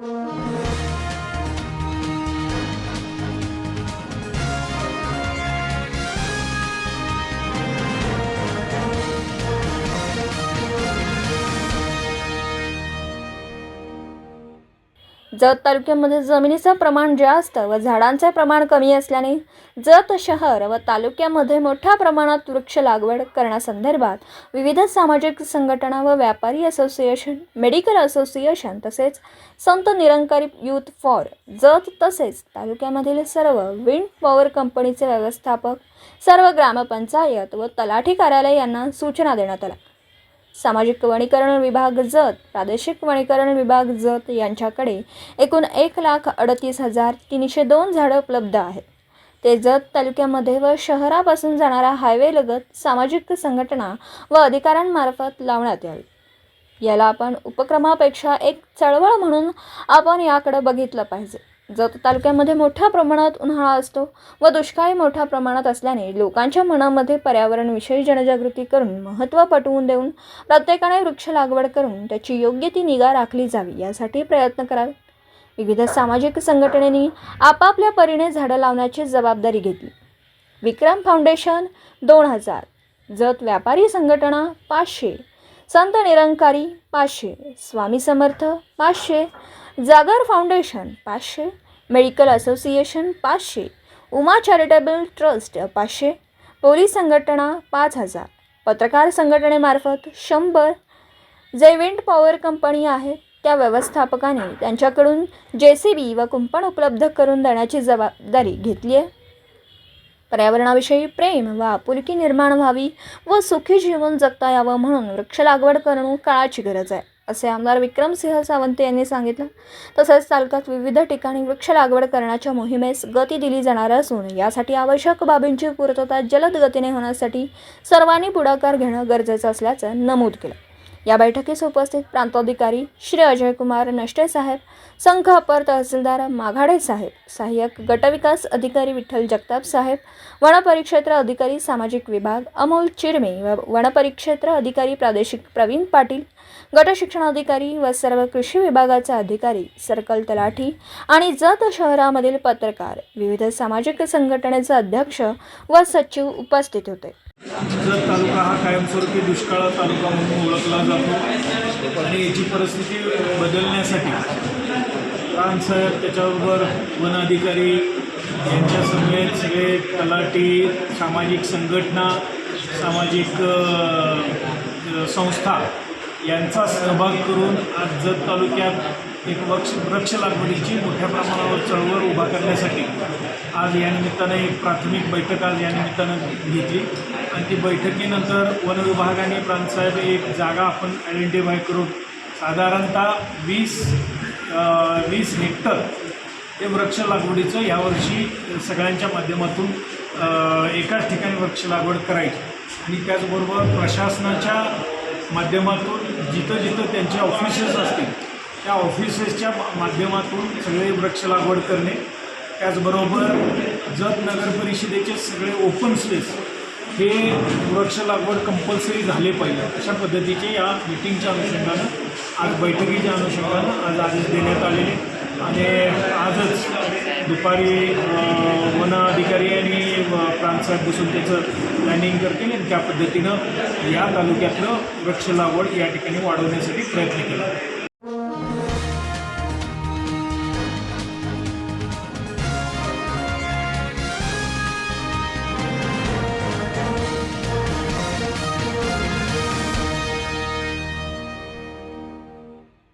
Thank you. Jat तालुक्यामध्ये जमिनीचं प्रमाण जास्त व झाडांचे प्रमाण कमी असल्याने जत शहर व तालुक्यामध्ये मोठ्या प्रमाणात वृक्ष लागवड करण्यासंदर्भात विविध सामाजिक संघटना व व्यापारी असोसिएशन मेडिकल असोसिएशन तसेच संत निरंकारी यूथ फॉर जत तसेच तालुक्यामधील सर्व विंड पॉवर कंपनीचे व्यवस्थापक सर्व ग्रामपंचायत व तलाठी कार्यालय यांना सूचना देण्यात आल्या. सामाजिक वनीकरण विभाग जत प्रादेशिक वनीकरण विभाग जत यांच्याकडे एकूण एक लाख अडतीस हजार तीनशे दोन झाडं उपलब्ध आहेत. ते जत तालुक्यामध्ये व शहरापासून जाणारा हायवे लगत सामाजिक संघटना व अधिकाऱ्यांमार्फत लावण्यात यावी. याला आपण उपक्रमापेक्षा एक चळवळ म्हणून आपण याकडे बघितलं पाहिजे. जत तालुक्यामध्ये मोठ्या प्रमाणात उन्हाळा असतो व दुष्काळी मोठ्या प्रमाणात असल्याने लोकांच्या मनामध्ये पर्यावरणविषयी जनजागृती करून महत्त्व पटवून देऊन प्रत्येकाने वृक्ष लागवड करून त्याची योग्य ती निगा राखली जावी यासाठी प्रयत्न करावे. विविध सामाजिक संघटनेनी आपापल्या परीने झाडं लावण्याची जबाबदारी घेतली. विक्रम फाउंडेशन दोन हजार जत व्यापारी संघटना पाचशे संत निरंकारी पाचशे स्वामी समर्थ पाचशे जागर फाउंडेशन पाचशे मेडिकल असोसिएशन पाचशे उमा चॅरिटेबल ट्रस्ट पाचशे पोलीस संघटना पाच हजार. पत्रकार संघटनेमार्फत शंभर जे विंड पॉवर कंपनी आहे. त्या व्यवस्थापकाने त्यांच्याकडून जे सी बी व कुंपण उपलब्ध करून देण्याची जबाबदारी घेतली आहे. पर्यावरणाविषयी प्रेम व आपुलकी निर्माण व्हावी व सुखी जीवन जगता यावं म्हणून वृक्ष लागवड करणं काळाची गरज आहे. असे आमदार विक्रमसिंह सावंत यांनी सांगितलं. तसेच तालुक्यात विविध ठिकाणी वृक्ष लागवड करण्याच्या मोहिमेस गती दिली जाणार असून यासाठी आवश्यक बाबींची पूर्तता जलद गतीने होण्यासाठी सर्वांनी पुढाकार घेणं गरजेचं असल्याचं नमूद केलं. या बैठकीस उपस्थित प्रांताधिकारी श्री अजय कुमार नष्टे साहेब संघ अपर तहसीलदार माघाडे साहेब सहाय्यक गटविकास अधिकारी विठ्ठल जगताप साहेब वनपरिक्षेत्र अधिकारी सामाजिक विभाग अमोल चिरमे व वनपरिक्षेत्र अधिकारी प्रादेशिक प्रवीण पाटील गटशिक्षणाधिकारी व सर्व कृषी विभागाचे अधिकारी सर्कल तलाठी आणि जत शहरामधील पत्रकार विविध सामाजिक संघटनेचे अध्यक्ष व सचिव उपस्थित होते. जत तालुका हा कायमस्वरूपी दुष्काळ तालुका म्हणून ओळखला जातो. आणि याची परिस्थिती बदलण्यासाठी रानसाहेब त्याच्याबरोबर वन अधिकारी यांच्या समेत सगळे तलाठी सामाजिक संघटना सामाजिक संस्था यांचा सहभाग करून आज जत तालुक्यात एक वृक्ष वृक्ष लागवडीची मोठ्या प्रमाणावर चळवळ उभा करण्यासाठी आज या निमित्तानं एक प्राथमिक बैठक आज या निमित्तानं घेतली. आणि ती बैठकीनंतर वन विभागाने प्रांतसाहेब एक जागा आपण आयडेंटिफाय करून साधारणतः वीस वीस हेक्टर हे वृक्ष लागवडीचं यावर्षी सगळ्यांच्या माध्यमातून एकाच ठिकाणी वृक्ष लागवड करायची. आणि त्याचबरोबर प्रशासनाच्या माध्यमातून जिथं जिथं त्यांचे ऑफिसेस असतील त्या ऑफिसेसच्या माध्यमातून सगळे वृक्ष लागवड करणे त्याचबरोबर जत नगर परिषदेचे सगळे ओपन स्पेस हे वृक्ष लागवड कंपल्सरी झाले पाहिजे. अशा पद्धतीचे या मिटिंगच्या अनुषंगानं आज बैठकीच्या अनुषंगानं आज आदेश देण्यात आलेले आणि आजच दुपारी वन अधिकारी आणि प्रांतसाहेब बसून त्याचं प्लॅनिंग करतील आणि त्या पद्धतीनं या तालुक्यातलं वृक्ष लागवड या ठिकाणी वाढवण्यासाठी प्रयत्न केला.